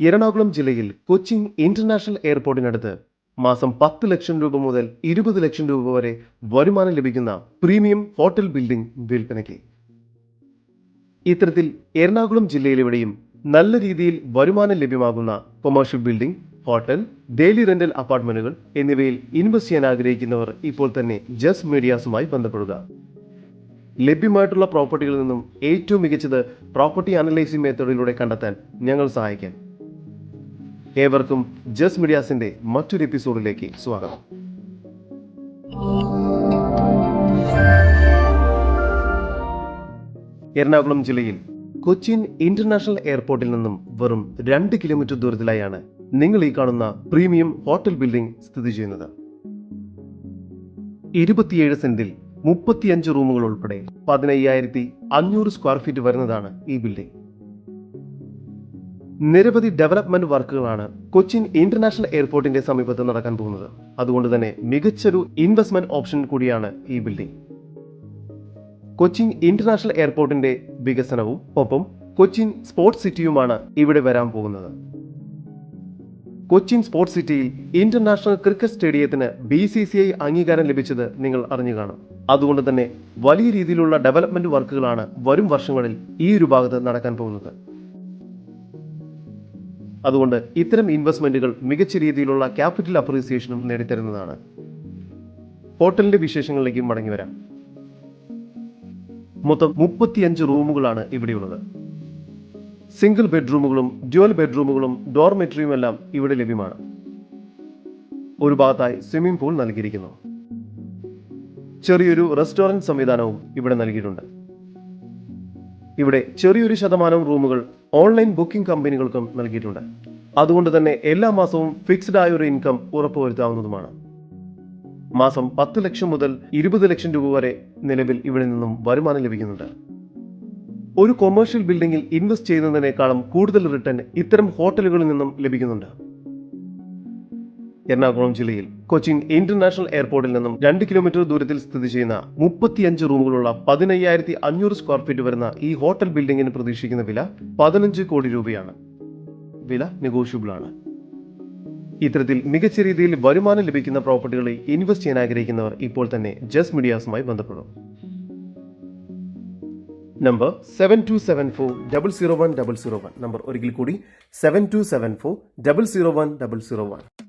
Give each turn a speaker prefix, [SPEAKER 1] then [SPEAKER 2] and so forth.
[SPEAKER 1] എറണാകുളം ജില്ലയിൽ കൊച്ചിൻ ഇന്റർനാഷണൽ എയർപോർട്ടിനടുത്ത് മാസം പത്ത് ലക്ഷം രൂപ മുതൽ ഇരുപത് ലക്ഷം രൂപ വരെ വരുമാനം ലഭിക്കുന്ന പ്രീമിയം ഹോട്ടൽ ബിൽഡിംഗ് വിൽപ്പനയ്ക്ക്. ഇത്തരത്തിൽ എറണാകുളം ജില്ലയിലെവിടെയും നല്ല രീതിയിൽ വരുമാനം ലഭ്യമാകുന്ന commercial building hotel daily rental അപ്പാർട്ട്മെന്റുകൾ എന്നിവയിൽ ഇൻവെസ്റ്റ് ചെയ്യാൻ ആഗ്രഹിക്കുന്നവർ ഇപ്പോൾ തന്നെ ജസ് മീഡിയാസുമായി ബന്ധപ്പെടുക. ലഭ്യമായിട്ടുള്ള പ്രോപ്പർട്ടികളിൽ നിന്നും ഏറ്റവും മികച്ചത് പ്രോപ്പർട്ടി അനലൈസിംഗ് മെത്തേഡിലൂടെ കണ്ടെത്താൻ ഞങ്ങൾ സഹായിക്കാം. ഏവർക്കും ജസ് മീഡിയാസിന്റെ മറ്റൊരു എപ്പിസോഡിലേക്ക് സ്വാഗതം. എറണാകുളം ജില്ലയിൽ കൊച്ചിൻ ഇന്റർനാഷണൽ എയർപോർട്ടിൽ നിന്നും വെറും രണ്ട് കിലോമീറ്റർ ദൂരത്തിലായാണ് നിങ്ങൾ ഈ കാണുന്ന പ്രീമിയം ഹോട്ടൽ ബിൽഡിംഗ് സ്ഥിതി ചെയ്യുന്നത്. ഇരുപത്തിയേഴ് സെന്റിൽ മുപ്പത്തിയഞ്ച് റൂമുകൾ ഉൾപ്പെടെ പതിനയ്യായിരത്തി അഞ്ഞൂറ് സ്ക്വയർ ഫീറ്റ് വരുന്നതാണ് ഈ ബിൽഡിംഗ്. നിരവധി ഡെവലപ്മെന്റ് വർക്കുകളാണ് കൊച്ചിൻ ഇന്റർനാഷണൽ എയർപോർട്ടിന്റെ സമീപത്ത് നടക്കാൻ പോകുന്നത്. അതുകൊണ്ട് തന്നെ മികച്ചൊരു ഇൻവെസ്റ്റ്മെന്റ് ഓപ്ഷൻ കൂടിയാണ് ഈ ബിൽഡിംഗ്. കൊച്ചിൻ ഇന്റർനാഷണൽ എയർപോർട്ടിന്റെ വികസനവും ഒപ്പം കൊച്ചിൻ സ്പോർട്സ് സിറ്റിയുമാണ് ഇവിടെ വരാൻ പോകുന്നത്. കൊച്ചിൻ സ്പോർട്സ് സിറ്റിയിൽ ഇന്റർനാഷണൽ ക്രിക്കറ്റ് സ്റ്റേഡിയത്തിന് ബി സി സി ഐ അംഗീകാരം ലഭിച്ചത് നിങ്ങൾ അറിഞ്ഞു കാണും. അതുകൊണ്ട് തന്നെ വലിയ രീതിയിലുള്ള ഡെവലപ്മെന്റ് വർക്കുകളാണ് വരും വർഷങ്ങളിൽ ഈ ഒരു ഭാഗത്ത് നടക്കാൻ പോകുന്നത്. അതുകൊണ്ട് ഇത്തരം ഇൻവെസ്റ്റ്മെന്റുകൾ മികച്ച രീതിയിലുള്ള ക്യാപിറ്റൽ അപ്രീസിയേഷനും നേടിത്തരുന്നതാണ്. ഹോട്ടലിന്റെ വിശേഷങ്ങളിലേക്ക് മടങ്ങി വരാം. മൊത്തം മുപ്പത്തിയഞ്ച് റൂമുകളാണ് ഇവിടെയുള്ളത്. സിംഗിൾ ബെഡ്റൂമുകളും ഡ്യുവൽ ബെഡ്റൂമുകളും ഡോർമെട്രിയും എല്ലാം ഇവിടെ ലഭ്യമാണ്. ഒരു ഭാഗത്തായി സ്വിമ്മിംഗ് പൂൾ നൽകിയിരിക്കുന്നു. ചെറിയൊരു റെസ്റ്റോറന്റ് സംവിധാനവും ഇവിടെ നൽകിയിട്ടുണ്ട്. ഇവിടെ ചെറിയൊരു ശതമാനം റൂമുകൾ ഓൺലൈൻ ബുക്കിംഗ് കമ്പനികൾക്കും നൽകിയിട്ടുണ്ട്. അതുകൊണ്ട് തന്നെ എല്ലാ മാസവും ഫിക്സ്ഡ് ആയ ഒരു ഇൻകം ഉറപ്പുവരുത്താവുന്നതുമാണ്. മാസം പത്ത് ലക്ഷം മുതൽ ഇരുപത് ലക്ഷം രൂപ വരെ നിലവിൽ ഇവിടെ നിന്നും വരുമാനം ലഭിക്കുന്നുണ്ട്. ഒരു കൊമേഴ്ഷ്യൽ ബിൽഡിംഗിൽ ഇൻവെസ്റ്റ് ചെയ്യുന്നതിനേക്കാളും കൂടുതൽ റിട്ടേൺ ഇത്തരം ഹോട്ടലുകളിൽ നിന്നും ലഭിക്കുന്നുണ്ട്. എറണാകുളം ജില്ലയിൽ കൊച്ചിൻ ഇന്റർനാഷണൽ എയർപോർട്ടിൽ നിന്നും രണ്ട് കിലോമീറ്റർ ദൂരത്തിൽ സ്ഥിതി ചെയ്യുന്ന മുപ്പത്തിയഞ്ച് റൂമുകളുള്ള പതിനയ്യായിരത്തി അഞ്ഞൂറ് സ്ക്വയർ ഫീറ്റ് വരുന്ന ഈ ഹോട്ടൽ ബിൽഡിംഗിന് പ്രതീക്ഷിക്കുന്ന വില പതിനഞ്ച് കോടി രൂപയാണ്. വില നെഗോഷ്യബിൾ ആണ് ഇത്തരത്തിൽ മികച്ച രീതിയിൽ വരുമാനം ലഭിക്കുന്ന പ്രോപ്പർട്ടികളിൽ ഇൻവെസ്റ്റ് ചെയ്യാൻ ആഗ്രഹിക്കുന്നവർ ഇപ്പോൾ തന്നെ ജസ് മീഡിയാസുമായി ബന്ധപ്പെടും. Number seven two seven four double zero one double zero one number ഒരിക്കൽ കൂടി seven two seven four double zero one double zero one